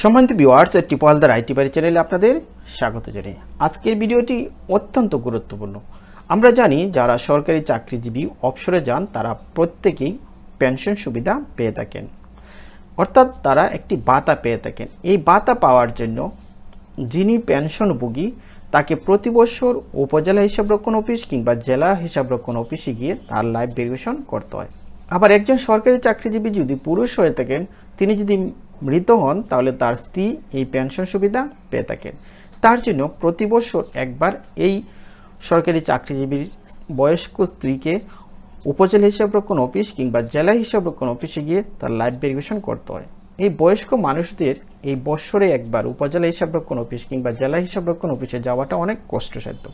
সম্মানিত viewers টিপলদার IT বাড়ি চ্যানেলে আপনাদের স্বাগত জানাই। আজকের ভিডিওটি অত্যন্ত গুরুত্বপূর্ণ। আমরা জানি যারা সরকারি চাকরিজীবী অবসরে যান, তারা প্রত্যেকেই পেনশন সুবিধা পেয়ে থাকেন। অর্থাৎ তারা একটি ভাতা পেয়ে থাকেন। এই ভাতা পাওয়ার জন্য যিনি পেনশনভোগী তাকে প্রতি বছর উপজেলা হিসাবরক্ষণ অফিস কিংবা জেলা হিসাবরক্ষণ অফিসে গিয়ে তার লাইভ ভেরিফিকেশন করতে হয়। আবার একজন সরকারি চাকরিজীবী যদি পুরুষ হয়ে থাকেন, তিনি যদি মৃত হন, তাহলে তার স্ত্রী এই পেনশন সুবিধা পেয়ে থাকেন। তার জন্য প্রতি বছর একবার এই সরকারি চাকরিজীবীর বয়স্ক স্ত্রীকে উপজেলা হিসাবরক্ষণ অফিস কিংবা জেলা হিসাবরক্ষণ অফিসে গিয়ে তার লাইফ ভেরিফিকেশন করতে হয়। এই বয়স্ক মানুষদের এই বৎসরে একবার উপজেলা হিসাবরক্ষণ অফিস কিংবা জেলা হিসাবরক্ষণ অফিসে যাওয়াটা অনেক কষ্টসাধ্য।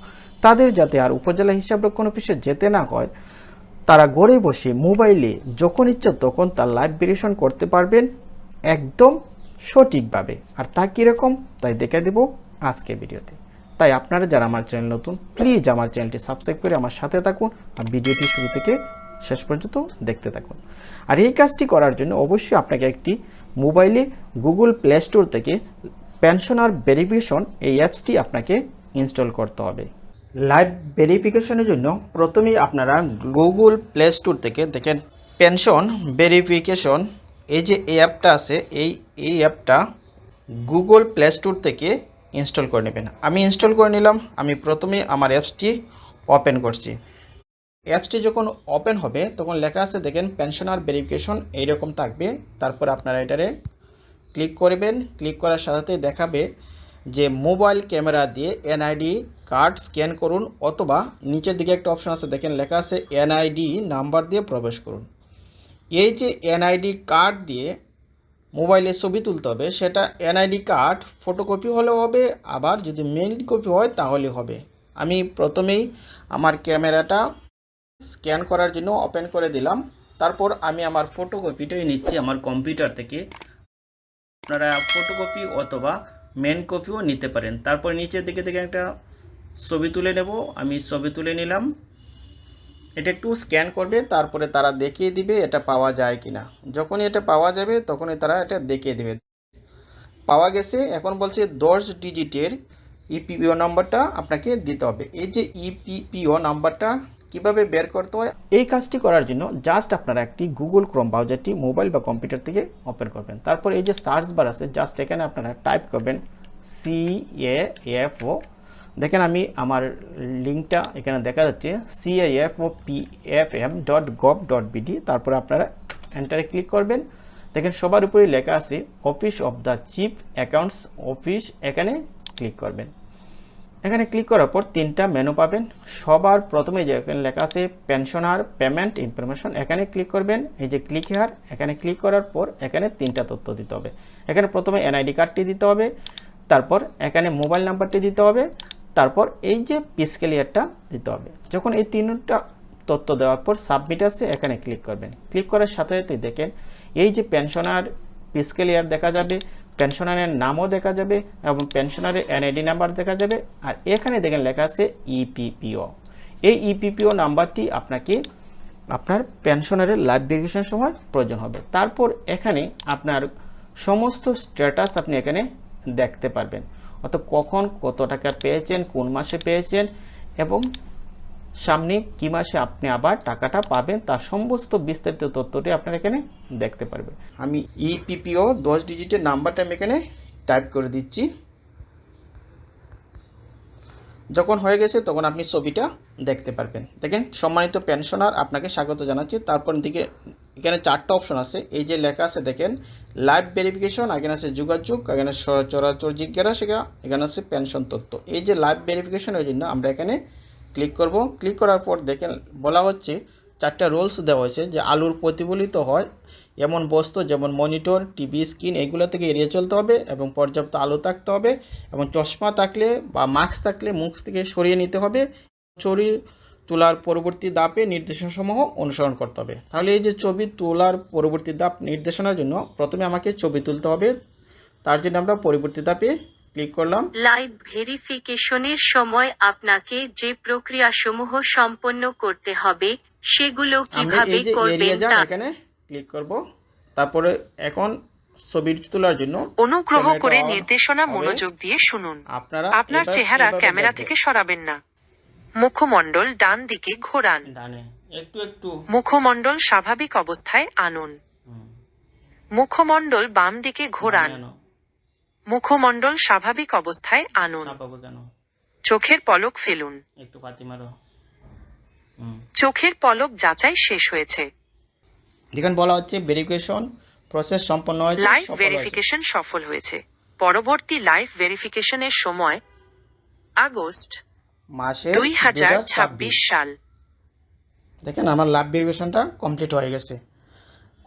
তাদের যাতে আর উপজেলা হিসাবরক্ষণ অফিসে যেতে না হয়, তারা ঘরে বসে মোবাইলে যখন ইচ্ছা তখন তার লাইভ ভেরিফিকেশন করতে পারবেন। একদম সঠিকভাবে। আর তা কীরকম? তাই দেখে দেব আজকে ভিডিওতে। তাই আপনারা যারা আমার চ্যানেল নতুন প্লিজ আমার চ্যানেলটি সাবস্ক্রাইব করে আমার সাথে থাকুন আর ভিডিওটি শুরু থেকে শেষ পর্যন্ত দেখতে থাকুন। আর এই কাজটি করার জন্য অবশ্যই আপনাকে একটি মোবাইলে গুগল প্লে স্টোর থেকে পেনশনার ভেরিফিকেশন এই অ্যাপসটি আপনাকে ইনস্টল করতে হবে। লাইভ ভেরিফিকেশনের জন্য প্রথমেই আপনারা গুগল প্লে স্টোর থেকে দেখেন, পেনশন ভেরিফিকেশন এই যে এই অ্যাপটা আছে, এই এই অ্যাপটা গুগল প্লে স্টোর থেকে ইনস্টল করে নেবেন। আমি ইনস্টল করে নিলাম, আমি প্রথমে আমার অ্যাপসটি ওপেন করছি। অ্যাপসটি যখন ওপেন হবে, তখন লেখা আছে, দেখেন পেনশনার ভেরিফিকেশন এইরকম থাকবে। তারপর আপনারা এটারে ক্লিক করবেন। ক্লিক করার সাথে দেখাবে যে মোবাইল ক্যামেরা দিয়ে এনআইডি কার্ড স্ক্যান করুন, অথবা নিচের দিকে একটা অপশন আছে, দেখেন, লেখা আছে, এনআইডি নাম্বার দিয়ে প্রবেশ করুন। এই যে এনআইডি কার্ড দিয়ে মোবাইলে ছবি তুলতে হবে, সেটা এনআইডি কার্ড ফটোকপি হলেও হবে, আবার যদি মেইন কপি হয় তাহলে হবে। আমি প্রথমেই আমার ক্যামেরাটা স্ক্যান করার জন্য ওপেন করে দিলাম। তারপর আমি আমার ফটোকপিটাই নিচ্ছি আমার কম্পিউটার থেকে। আপনারা ফটোকপি অথবা মেন কপিও নিতে পারেন। তারপর নিচের দিকে থেকে একটা ছবি তুলে নেব। আমি ছবি তুলে নিলাম। এটা একটু স্ক্যান করবে, তারপরে তারা দেখিয়ে দিবে এটা পাওয়া যায় কিনা। যখনই এটা পাওয়া যাবে, তখনই তারা এটা দেখিয়ে দিবে। পাওয়া গেছে, এখন বলছে দশ ডিজিটের ইপিপিও নাম্বারটা আপনাকে দিতে হবে। এই যে ইপিপিও নাম্বারটা কীভাবে বের করতে হয়, এই কাজটি করার জন্য জাস্ট আপনারা একটি গুগল ক্রোম ব্রাউজারটি মোবাইল বা কম্পিউটার থেকে ওপেন করবেন। তারপর এই যে সার্চ বার আছে জাস্ট এখানে আপনারা টাইপ করবেন সি এ এফ ও দেখেন আমি আমার লিঙ্কটা এখানে দেখা যাচ্ছে CIF O dot gov dot তারপরে আপনারা এন্টারে ক্লিক করবেন। দেখেন সবার উপরে লেখা আছে office of the chief accounts office এখানে ক্লিক করবেন। এখানে ক্লিক করার পর তিনটা মেনু পাবেন। সবার প্রথমে যে এখানে লেখা আছে পেনশনার পেমেন্ট ইনফরমেশন এখানে ক্লিক করবেন। এই যে ক্লিক হেয়ার এখানে ক্লিক করার পর এখানে তিনটা তথ্য দিতে হবে। এখানে প্রথমে এনআইডি কার্ডটি দিতে হবে, তারপর এখানে মোবাইল নাম্বারটি দিতে হবে তারপর এই যে পিসকেলিয়ারটা দিতে হবে। যখন এই তিনটা তথ্য দেওয়ার পর সাবমিট আছে এখানে ক্লিক করবেন। ক্লিক করার সাথে সাথে দেখেন, এই যে পেনশনার পিসকেলিয়ার দেখা যাবে পেনশনারের নামও দেখা যাবে এবং পেনশনারের এনআইডি নাম্বার দেখা যাবে। আর এখানে দেখেন লেখা আছে ইপিপিও এই ইপিপিও নাম্বারটি আপনাকে আপনার পেনশনারের লাইফ ভেরিফিকেশন সময় প্রয়োজন হবে। তারপর এখানে আপনার সমস্ত স্ট্যাটাস আপনি এখানে দেখতে পারবেন। অত কখন কত টাকা পেয়েছেন, কোন মাসে পেয়েছেন এবং সামনে কি মাসে আপনি আবার টাকাটা পাবেন, তার সমস্ত বিস্তারিত তথ্যটি আপনারা এখানে দেখতে পারবেন। আমি ইপিপিও দশ ডিজিটের নাম্বারটা আমি এখানে টাইপ করে দিচ্ছি। যখন হয়ে গেছে তখন আপনি ছবিটা দেখতে পারবেন। দেখেন, সম্মানিত পেনশনার আপনাকে স্বাগত জানাচ্ছি। তারপর দিকে এখানে চারটা অপশন আছে। এই যে লেখা আছে দেখেন লাইভ ভেরিফিকেশন এখানে আছে যোগাযোগ, এখানে চরাচর জিজ্ঞাসা এখানে আছে পেনশন তথ্য। এই যে লাইভ ভেরিফিকেশনের জন্য আমরা এখানে ক্লিক করব। ক্লিক করার পর দেখেন, বলা হচ্ছে চারটা রোলস দেওয়া হয়েছে যে আলুর প্রতিফলিত হয়। এমন বস্তু যেমন মনিটর টিভি স্ক্রিন এগুলো থেকে এড়িয়ে চলতে হবে এবং পর্যাপ্ত আলো থাকতে হবে এবং চশমা থাকলে বা মাস্ক থাকলে মুখ থেকে সরিয়ে নিতে হবে। ছড়ি তোলার পরবর্তী দাপে নির্দেশনাসমূহ অনুসরণ করতে হবে। তাহলে এই যে ছবি তোলার পরবর্তী দাপ নির্দেশনার জন্য প্রথমে আমাকে ছবি তুলতে হবে। তার জন্য আমরা পরবর্তী দাপে ক্লিক করলাম। লাইভ ভেরিফিকেশনের সময় আপনাকে যে প্রক্রিয়া সমূহ সম্পন্ন করতে হবে সেগুলো কীভাবে করবেন তা এখানে ক্লিক করব। তারপরে এখন ছবি তোলার জন্য অনুগ্রহ করে নির্দেশনা মনোযোগ দিয়ে শুনুন। আপনারা আপনার চেহারা ক্যামেরা থেকে সরাবেন না। মুখমণ্ডল ডান দিকে ঘোরান। একটু একটু। মুখমণ্ডল স্বাভাবিক অবস্থায় আনুন। মুখমণ্ডল বাম দিকে ঘোরান। মুখমণ্ডল স্বাভাবিক অবস্থায় আনুন। চোখের পলক ফেলুন। চোখের পলক যাচাই শেষ হয়েছে। যেখানে বলা হচ্ছে ভেরিফিকেশন প্রসেস সম্পন্ন হয়েছে লাইভ। ভেরিফিকেশন সফল হয়েছে। পরবর্তী লাইভ ভেরিফিকেশনের সময় আগস্ট মাসে দুই হাজার ছাব্বিশ। সাল। দেখেন আমার লাভ ভেরিফিকেশনটা কমপ্লিট হয়ে গেছে।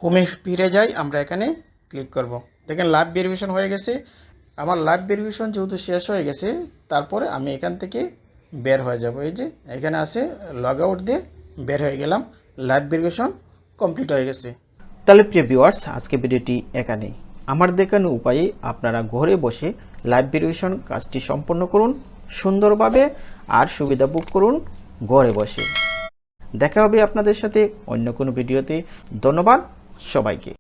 হোমে ফিরে যাই আমরা এখানে ক্লিক করব। দেখেন লাভ ভেরিফিকেশন হয়ে গেছে। আমার লাভ ভেরিফিকেশন যেহেতু শেষ হয়ে গেছে তারপরে আমি এখান থেকে বের হয়ে যাব। এই যে এখানে আছে লগ আউট দিয়ে বের হয়ে গেলাম। লাইভ ভেরিফিকেশন কমপ্লিট হয়ে গেছে। তাহলে প্রিয় ভিউয়ার্স আজকে ভিডিওটি এখানেই। আমার দেখানো উপায়ে আপনারা ঘরে বসে লাইভ ভেরিফিকেশন কাজটি সম্পন্ন করুন। সুন্দরভাবে আর সুবিধা বুক করুন ঘরে বসে। দেখা হবে আপনাদের সাথে অন্য কোনো ভিডিওতে। ধন্যবাদ সবাইকে।